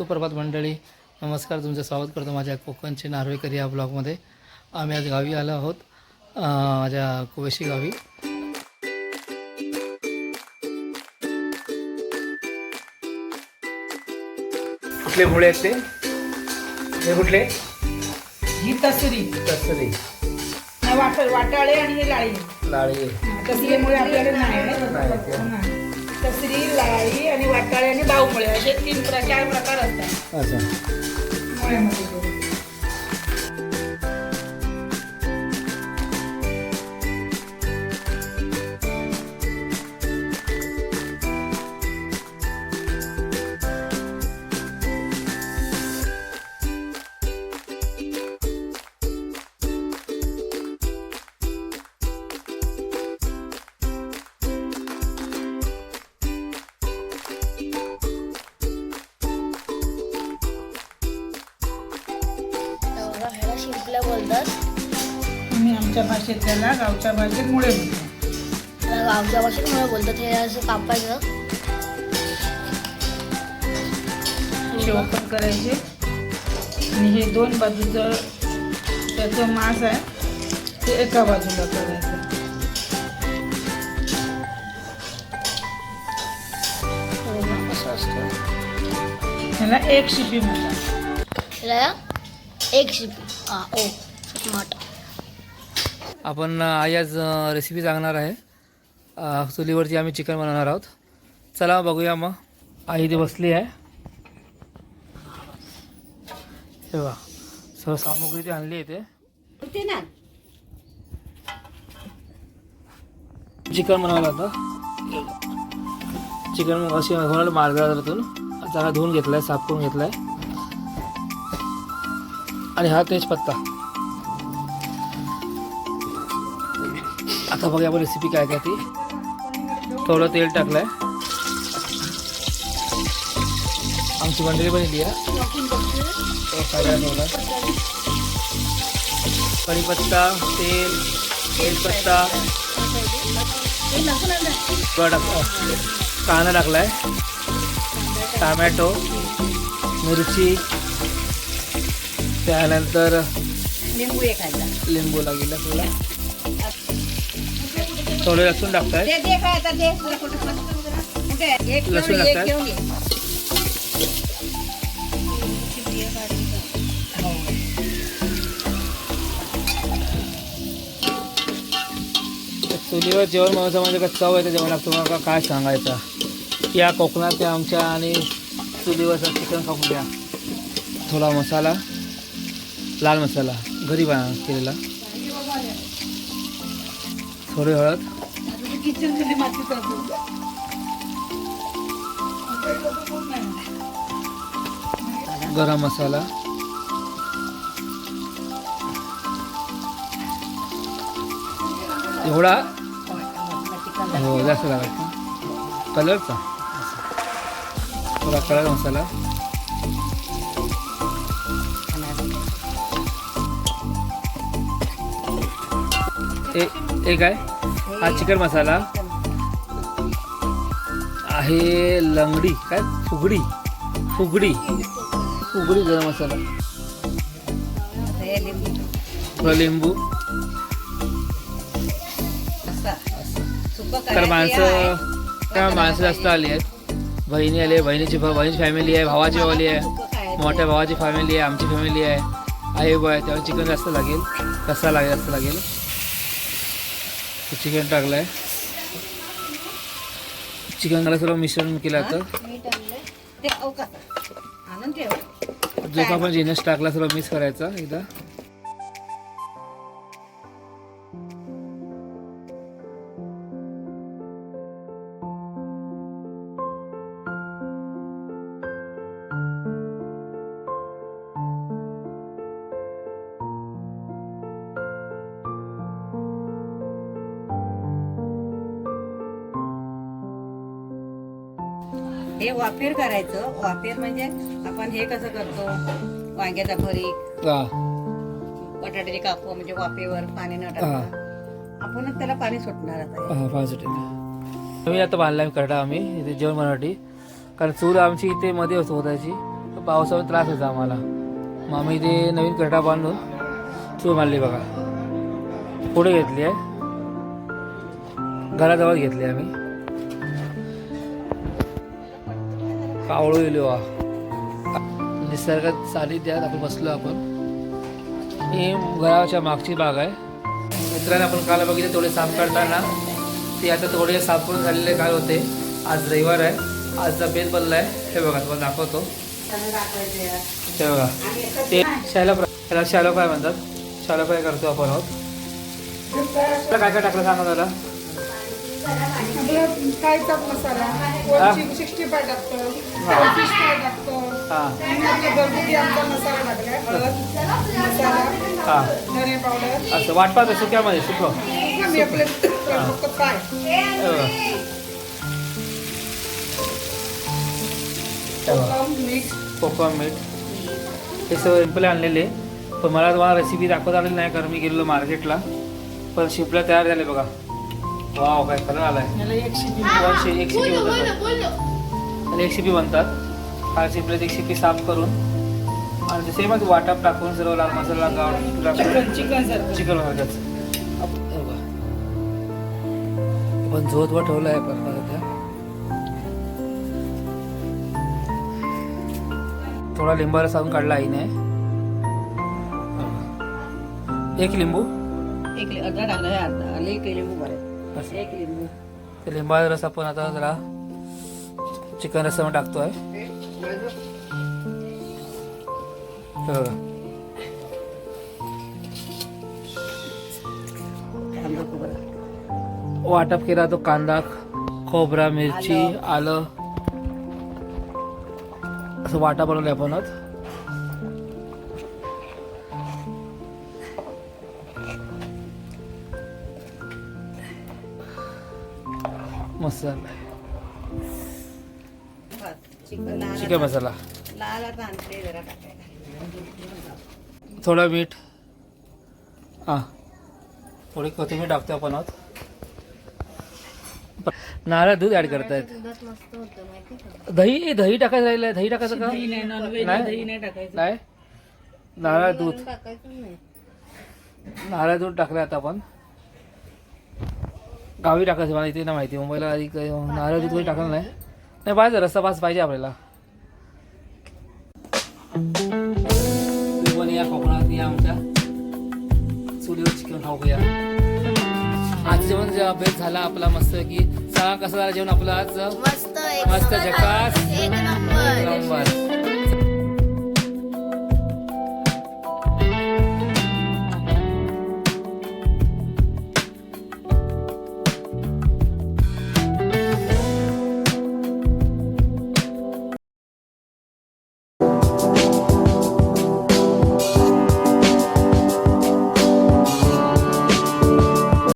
सुप्रभात मंडळी. नमस्कार तुमचं स्वागत करतो माझ्या कोकणचे नार्वेकर या ब्लॉगमध्ये. आम्ही आज गावी आलो आहोत. माझ्या कुवेशी गावी. कुठले मुळे आहेत ते? हे कुठले? ही तसरी तसरी वाटाळे आणि हे लाळी. लाळे. तसरीमुळे आपल्याला नाही नाही ते. तसरी लाळी आणि वाटाळे आणि बाऊमुळे असे तीन प्र- चार प्रकार असतात. अच्छा. मुळ्यामध्ये शिंपल्या बोलतात? आम्ही आमच्या भाषेत त्याला गावच्या भाषेत मुळे त्याला गावच्या भाषेत मुळे बोलतात. हे असं कापायचं. असे ओपन करायचे. आणि हे दोन बाजूचं त्याचं मांस आहे ते एका बाजूला करायचं. असतं. एक शिपी म्हणतात. त्याला एक शिपी. ओ स्मार्ट आपण आई आज रेसिपी सांगणार आहे. चुलीवरती आम्ही चिकन बनवणार आहोत. चला बघूया मग. आई इथे बसली आहे. हे बघा. सर्व सामुग्री ती आणली आहे इथे चिकन बनवायला आता. चिकन अशी होणार मार्गातून चांगला धुवून घेतलाय साफ करून घेतलाय. आणि हा तेजपत्ता. आता बघा आपण रेसिपी काय काय ती. थोडं तेल टाकलं आहे आमची मंडळी बनली आहे. कढीपत्ता तेल तेलपत्ता थोडा टाक कांदा टाकलाय. टमॅटो मिरची. त्यानंतर लिंबू एखादा लिंबू लागेल थोडा. थोडे लसूण टाकताय. ते दे काय आता दे. दे. एक लसूण ये, एक टाकताय? घेऊन ये. चुलीवर जेवण बनवायचं म्हणजे काय चव येतं जेवणात तुम्हाला काय सांगायचं? या कोकणात त्या आमच्या आणि चुलीवरचा चिकन खाऊन द्या थोडा मसाला. लाल मसाला घरी बा केलेला. थोडी हळद. किचन गरम मसाला. एवढा? हो जास्त लागत कलरचा. थोडा कलर मसाला. ए एक आहे हा चिकन मसाला. आहे लंगडी काय? फुगडी. फुगडी. फुगडी गरम मसाला. लिंबू. तर माणसं आहे. त्या माणसं जास्त आली आहेत. बहिणी आली आहे बहिणीची बहिणीची फॅमिली आहे भावाची फॅमिली आहे. मोठ्या भावाची फॅमिली आहे आमची फॅमिली आहे. आई बाय त्यामुळे चिकन जास्त लागेल कसा लागेल जास्त लागेल. चिकन टाकलं आहे चिकनला सर्व मिश्रण केलं आता. ठेव. जो का आपण जिनस टाकला सर्व मिक्स करायचा एकदा. हे वाफेर करायचं. वाफेर म्हणजे आपण हे कसं करतो? वांग्याचा भरीत हा. बटाट्याची कापू म्हणजे वाफेवर पाणी न. टाकता. आपणच त्याला पाणी सुटणार आता. हा पाच आम्ही आता बांधला करडा आम्ही. इथे जेवण बनवण्यासाठी. कारण चूल आमची इथे मध्ये होत होताची पावसामुळे त्रास व्हायचा आम्हाला. मग आम्ही ते नवीन करडा बांधून चूळ मारली बघा. पुढे घेतली आहे. घराजवळ घेतली आम्ही. कावळू येलो निसर्गात सानिध्यात आपण बसलो आपण. ही घराच्या मागची बाग आहे. मित्रांनो आपण काल बघितले थोडे साफ करताना. ते आता थोडे साफ करून झालेले काय होते. आज रविवार आहे. आजचा बेल बनला आहे हे बघा तुम्हाला दाखवतो. हे बघा. ते शॅलो फ्राय त्याला फ्राय म्हणतात? शॅलो फ्राय करतो आपण आहोत? त्याला काय काय टाकलं सांगा त्याला मसाला सिक्स्टी फाय टाकतो फिश फ्राय टाकतो हां. घरगुती आमचा मसाला टाकलाय हळद मसाला हां धने पावडर असं वाटपात सुक्यामध्ये सुकं मी आपले हे. कोकम मीठ. हे सगळं सिंपल आणलेले. पण मला तुम्हाला रेसिपी दाखवता आलेली नाही कारण मी गेलेलो मार्केटला पण शिपला तयार झाले बघा. वाव काय कलर आलाय. याला एक शिपी एक शिपी बनतात आणि एक शिपी बनतात हा शिपल्यात एक शिपी साफ करून. आणि ते सेमच वाटप टाकून सर्व लाल मसाला गाव टाकून. चिकन चिकन हे बघा. पण झोत ठेवला आहे पण सध्या थोडा लिंबाला सावून काढला आईने. एक लिंबू? एक अर्धा टाकलं हे अर्धा. लिंबू बरं रस. एक लिंबू ते लिंबाचा रस आपण आता जरा चिकन रस्सामध्ये टाकतोय. वाटप केला तो कांदा खोबरा मिरची आलं. असं वाटा बनवलं आपणच झालंय. भात. चिकन मसाला. लाल आता आणते जरा टाकायला थोडं मीठ. हां. थोडी कोथिंबीर टाकतो आपण आत. नारळ दूध ऍड करतायत. मस्त होतं माहिती का दही दही टाकायचं राहिलं दही टाकायचं का? दही नाही नाही? दही नाही टाकायचं. नाही? नारळ दूध. टाकायचं नाही. नारळ दूध टाकलं आता आपण. गावी टाकायचं मला इथे ना माहिती. मुंबईला आधी काही नारळ दूध टाकलं नाही. नाही पाहिजे रस्ता पास पाहिजे आपल्याला. पण या कोकणात या आमच्या. चुलीवर चिकन खाऊया आज जेवण जे बेत झाला आपला मस्त की सांगा कसं झालं जेवण आपलं आज? मस्त एक मस्त नंबर. झकास